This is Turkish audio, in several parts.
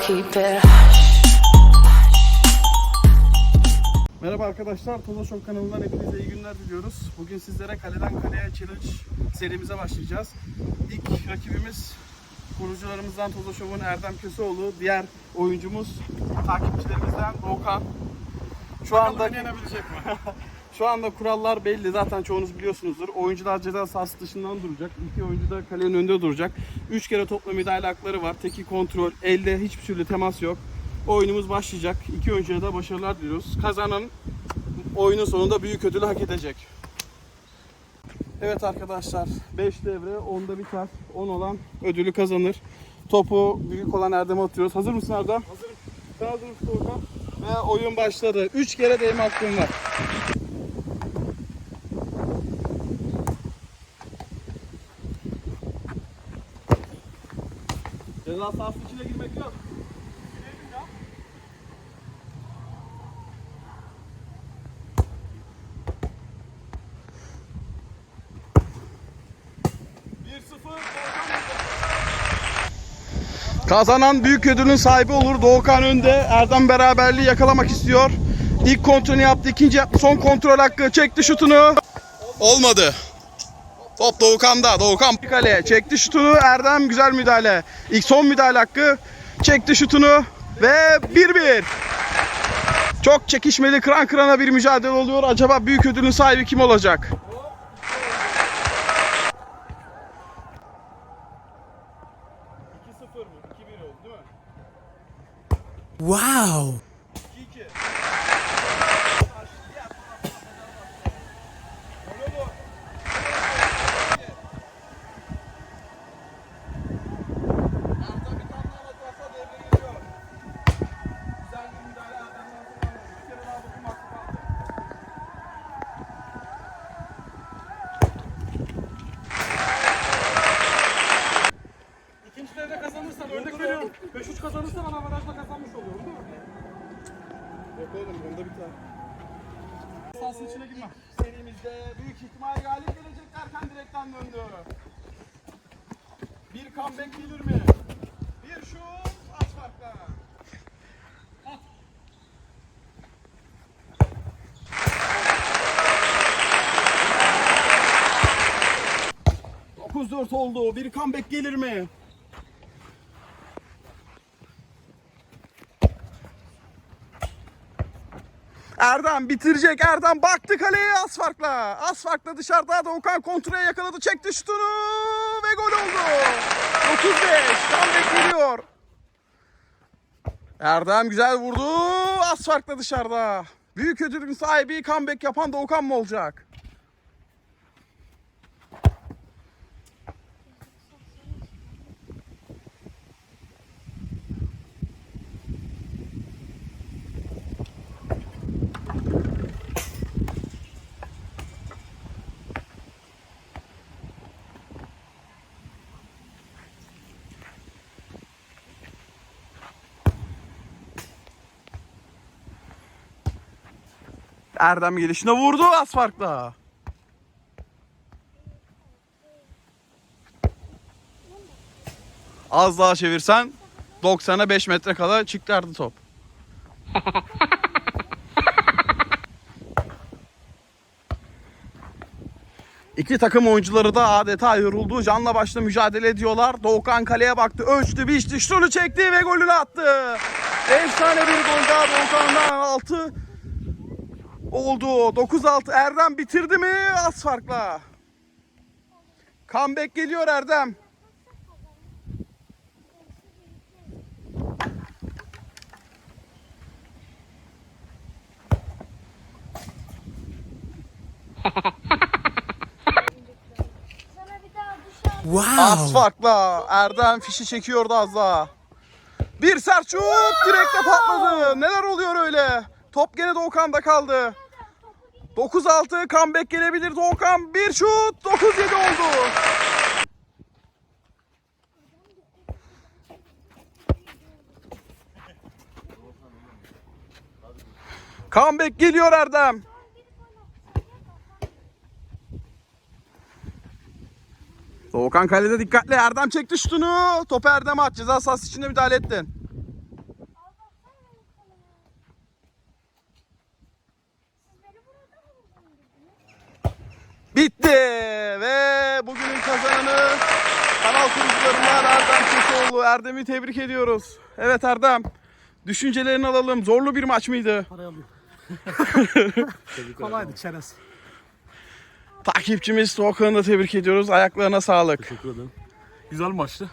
keep it. Merhaba arkadaşlar, Toza Show kanalından hepinize iyi günler diliyoruz. Bugün sizlere kaleden kaleye challenge serimize başlayacağız. İlk rakibimiz kurucularımızdan Toza Show'un Erdem Köseoğlu, diğer oyuncumuz takipçilerimizden Doğukan. Şu anda yenebilecek mi? Şu anda kurallar belli. Zaten çoğunuz biliyorsunuzdur. Oyuncular ceza sahası dışından duracak. İki oyuncu da kalenin önünde duracak. Üç kere topla müdahale hakları var. Teki kontrol. Elde hiçbir türlü temas yok. Oyunumuz başlayacak. İki oyuncuya da başarılar diliyoruz. Kazanan oyunun sonunda büyük ödülü hak edecek. Evet arkadaşlar 5 devre 10'da biter. 10 olan ödülü kazanır. Topu büyük olan Erdem'e atıyoruz. Hazır mısın Erdem? Hazırım. Doğukan? Ve oyun başladı. 3 kere değme hakkın var. Ceza sahası içine girmek yok. Kazanan büyük ödülün sahibi olur. Doğukan önde. Erdem beraberliği yakalamak istiyor. İlk kontrolünü yaptı. ikinci yaptı. Son kontrol hakkı. Çekti şutunu. Olmadı. Top Doğukan'da. Doğukan kaleye çekti şutunu. Erdem güzel müdahale. İlk son müdahale hakkı. Çekti şutunu ve 1-1. Çok çekişmeli kıran kırana bir mücadele oluyor. Acaba büyük ödülün sahibi kim olacak? Wow. Yok oğlum bunda bir tane. Sahasının içine girme. Serimizde büyük ihtimal galip gelecek derken direkten döndü. Bir comeback gelir mi? Bir şut aç farkla. At. Dokuz dört oldu. Bir comeback gelir mi? Erdem bitirecek. Erdem baktı kaleye az farkla. Az farkla dışarıda Doğukan kontrole yakaladı. Çekti şutunu ve gol oldu. 35. Comeback geliyor. Erdem güzel vurdu. Az farkla dışarıda. Büyük ödülün sahibi comeback yapan Doğukan mı olacak? Erdem gelişine vurdu az farkla. Az daha çevirsen 90'a 5 metre kala çıkardı top. İki takım oyuncuları da adeta yoruldu. Canla başla mücadele ediyorlar. Doğukan kaleye baktı. Ölçtü, biçti, şutunu çekti ve golünü attı. Efsane bir gol daha Doğukan'dan 6 oldu. 9-6 Erdem bitirdi mi? Az farkla. Comeback geliyor Erdem. Wow. Az farkla. Erdem fişi çekiyordu az daha. Bir sert şut direkte patladı. Neler oluyor öyle? Top gene Doğukan'da kaldı. 9-6 comeback gelebilir Doğukan. Bir şut 9-7 oldu. Comeback geliyor Erdem. Doğukan kalede dikkatli. Erdem çekti şutunu. Topu Erdem at. Ceza sahası içinde müdahale ettin. Bitti ve bugünün kazananı kanal kurucularından Erdem Kesoğlu. Erdem'i tebrik ediyoruz. Evet Erdem, düşüncelerini alalım. Zorlu bir maç mıydı? Parayı alıyorum. Kolaydı çerez. Takipçimiz Doğukan'ı da tebrik ediyoruz. Ayaklarına sağlık. Teşekkür ederim. Güzel maçtı.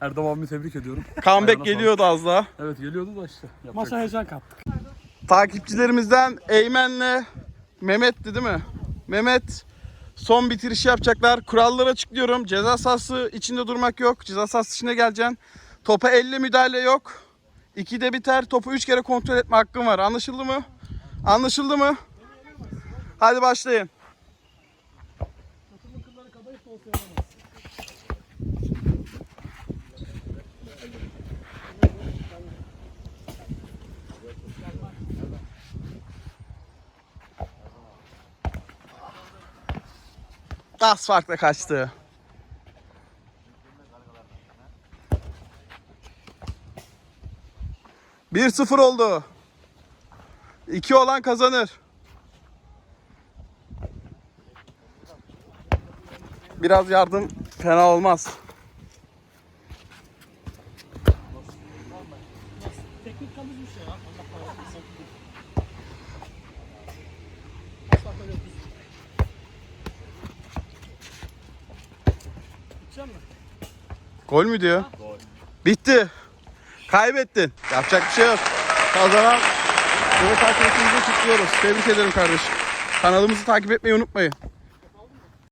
Erdem abimi tebrik ediyorum. Comeback Ayağına geliyordu az daha. Evet geliyordu da işte. Yapacak Maça heyecan kattık. Takipçilerimizden Eymen'le Mehmet'ti değil mi? Mehmet son bitiriş yapacaklar. Kuralları açıklıyorum. Ceza sahası içinde durmak yok. Ceza sahası içine geleceksin. Topa elle müdahale yok. İkide biter. Topu üç kere kontrol etme hakkın var. Anlaşıldı mı? Anlaşıldı mı? Hadi başlayın. Az farkla kaçtı. Bir sıfır oldu. İki olan kazanır. Biraz yardım fena olmaz. Teknik kalızmış ya. Allah kahretsin. Gidecek mi? Gol mü diyor? Bitti. Kaybettin. Yapacak bir şey yok. Kazanan Mehmet arkadaşımızı kutluyoruz. Tebrik ederim kardeşim. Kanalımızı takip etmeyi unutmayın.